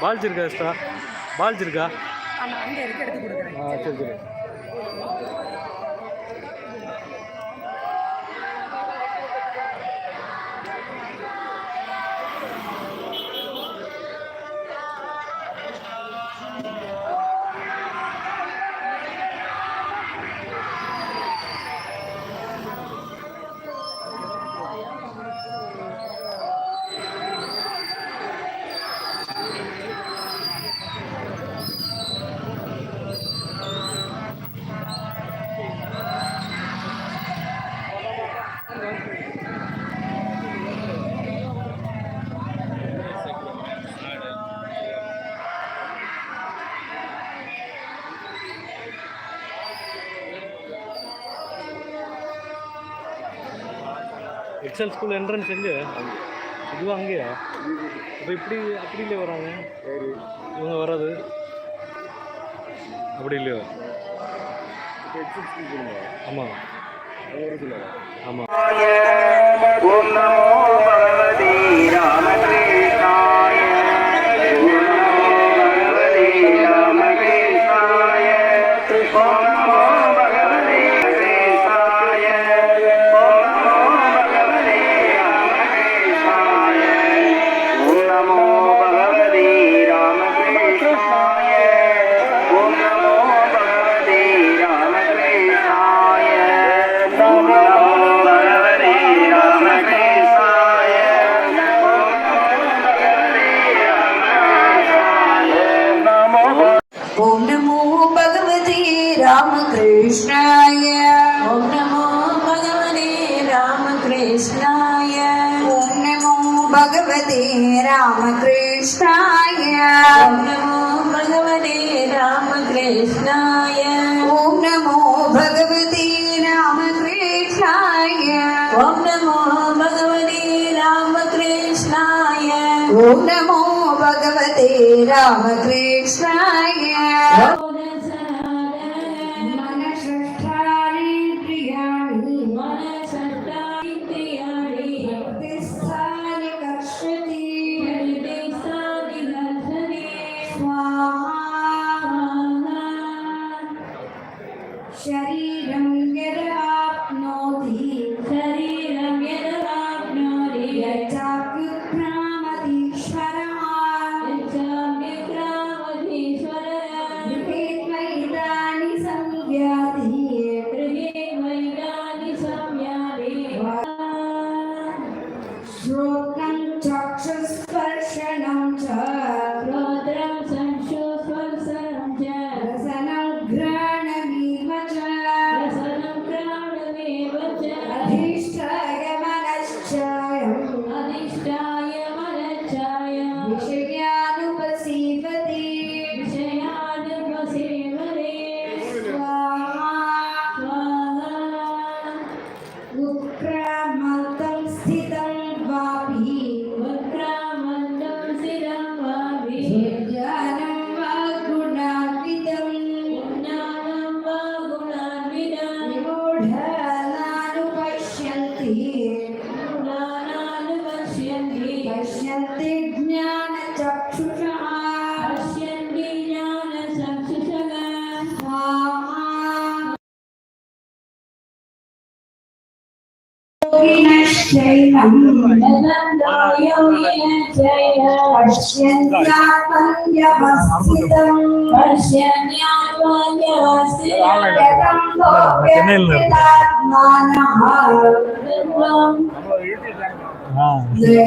Balls இருக்கா extra balls இருக்கா ஆ சரி சரி. எக்ஸல் ஸ்கூல் என்ட்ரன்ஸ் எங்கே? இதுவும் அங்கேயா? இப்போ இப்படி அப்படி இல்லையே வராங்க இவங்க வராது அப்படி இல்லையோ? ஆமாம் ஆமாம் ஓம் நமோ பகவதி ராமகிருஷ்ண രാമകൃഷ്ണായ. ഓം നമോ ഭഗവനെ രാമകൃഷ്ണായ. ഓം നമോ ഭഗവതേ രാമകൃഷ്ണായ. ഓം നമോ ഭഗവനെ രാമകൃഷ്ണായ. ഓം നമോ ഭഗവതേ രാമകൃഷ്ണായ. ഓം നമോ ഭഗവനെ രാമകൃഷ്ണായ. ഓം നമോ ഭഗവതേ രാമകൃഷ്ണായ.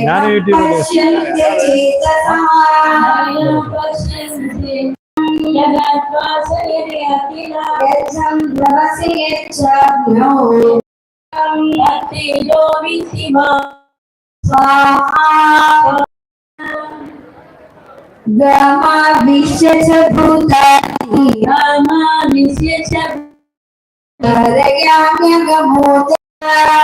ഞാൻ യൂട്യൂബിൽ पश्यन्त्य चेतसः पश्यन्ति यदत्वासयति अखिला यच्छं प्रवसि यच्छाग्नौ तेजो विद्धि मां स्वाहा गमाविश्य च भूतानि रामाविश्य च कारयाम्यगमोद कारयामि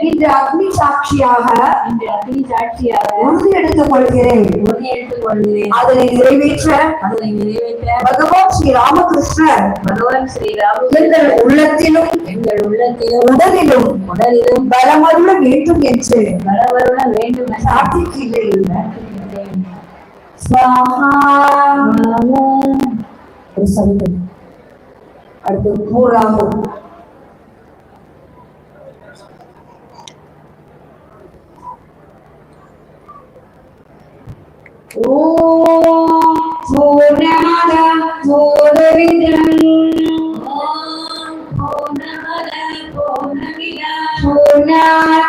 இன்று அக்னி சாட்சியாக இந்த அக்னி சாட்சியாக உறுதி எடுத்துக் கொள்கிறேன் உறுதி எடுத்துக் கொள்கிறேன் அதனை நிறைவேற்ற அதனை நிறைவேற்ற பகவான் ஸ்ரீ ராமகிருஷ்ணர் பகவான் ஸ்ரீராம் எங்கள் உள்ளத்திலும் எங்கள் உள்ளத்திலும் உடலிலும் உடலிலும் பலமருள வேண்டும் என்று பலவருட வேண்டும். ஸ்வாஹா. ஒரு சங்கம் அடுத்து மூணாவது. ஓம் பூர்ணமத பூர்ணமிதம் பூர்ணாத்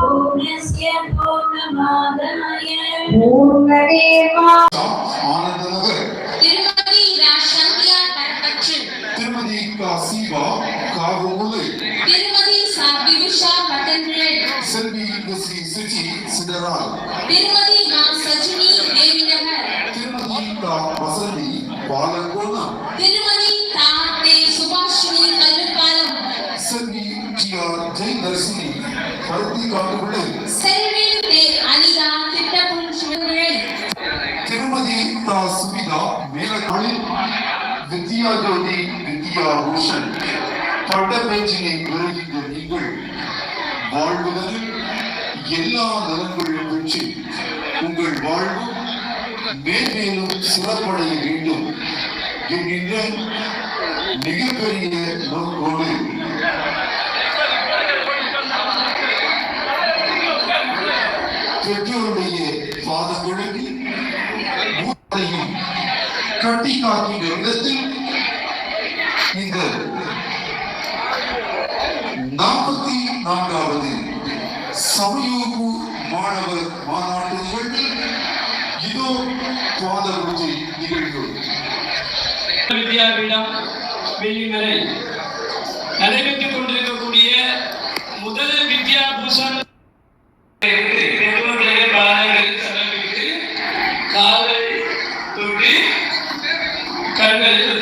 பூர்ணஸ்ய பூர்ணமாதாய பூர்ணமேவா திருமதி ரா சந்தியா திருமதி கா சீபா திருமதி சிதரால் திருமதி மா சஜினி தேவிநகர் திருமதி கா வசந்தி பாலகோணம் திருமதி தா தே சுபாஷினி கல்லுப்பாலம் செல்வி டி ஆர் ஜெயதர்சினி பருத்தி காட்டுபிள்ளை செல்வி தே அனிதா திட்டப்புன் சிவபிள்ளை திருமதி தா சுமிதா மேலக்காலில் வித்யா ஜோதி வித்யா பூஷன் பட்டப்பேச்சினை பெறுகின்ற நீங்கள் வாழ்வதில் எல்லா நலன்களும் பெற்று உங்கள் வாழ்வு மேன்மேலும் சிறப்படைய வேண்டும் என்கின்ற மிகப்பெரிய நோக்கோடு பெற்றோருடைய பாதங்களுக்கு மூத்தையும் கட்டி காக்கின்ற விதத்தில் இந்த நாற்பத்தி நான்காவது சமயோகு மாணவர் மாநாட்டு நிகழ்வில் இதோ பாத பூஜை நிகழ்வு வித்யாபீடம் வெள்ளிமலை நடைபெற்றுக் கொண்டிருக்கக்கூடிய முதல் வித்யா பூஷன் பெற்றோருடைய பாதங்களை சமர்ப்பித்து கால்களை தொட்டு கண்களை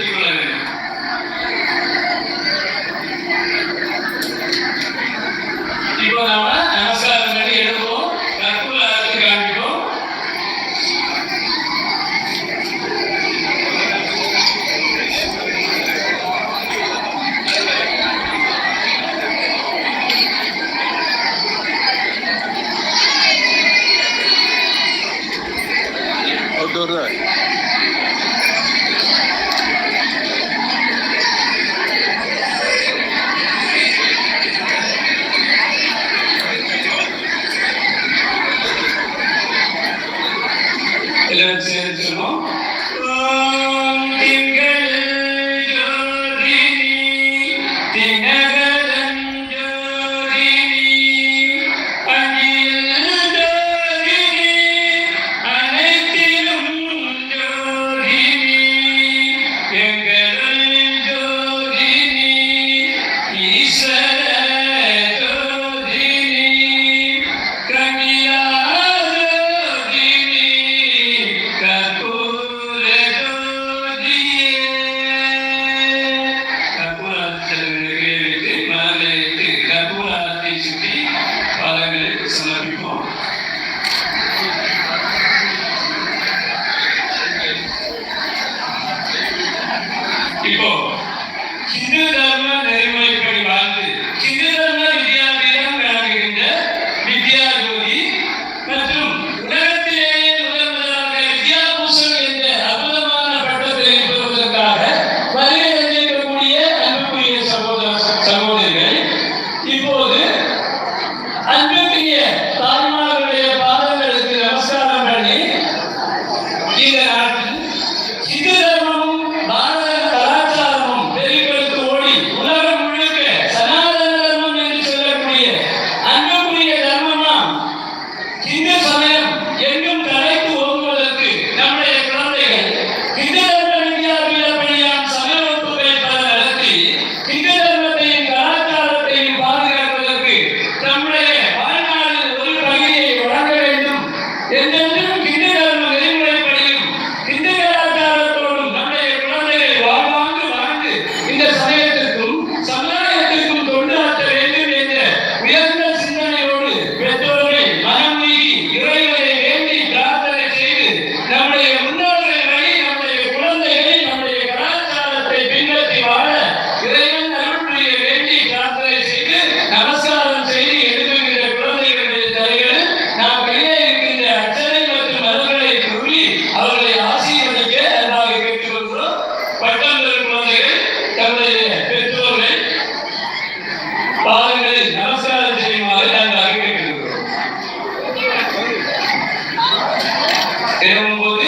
Deus.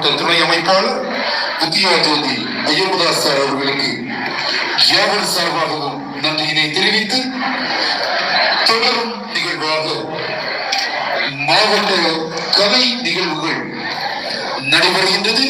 மாவட்ட துணை அமைப்பாளர் வித்யா ஜோதி ஐயப்பதாஸ் சார் அவர்களுக்கு யாவர் சார்பாகவும் நன்றியினை தெரிவித்து தொடரும் நிகழ்வாக மாவட்ட கலை நிகழ்வுகள் நடைபெறுகின்றது.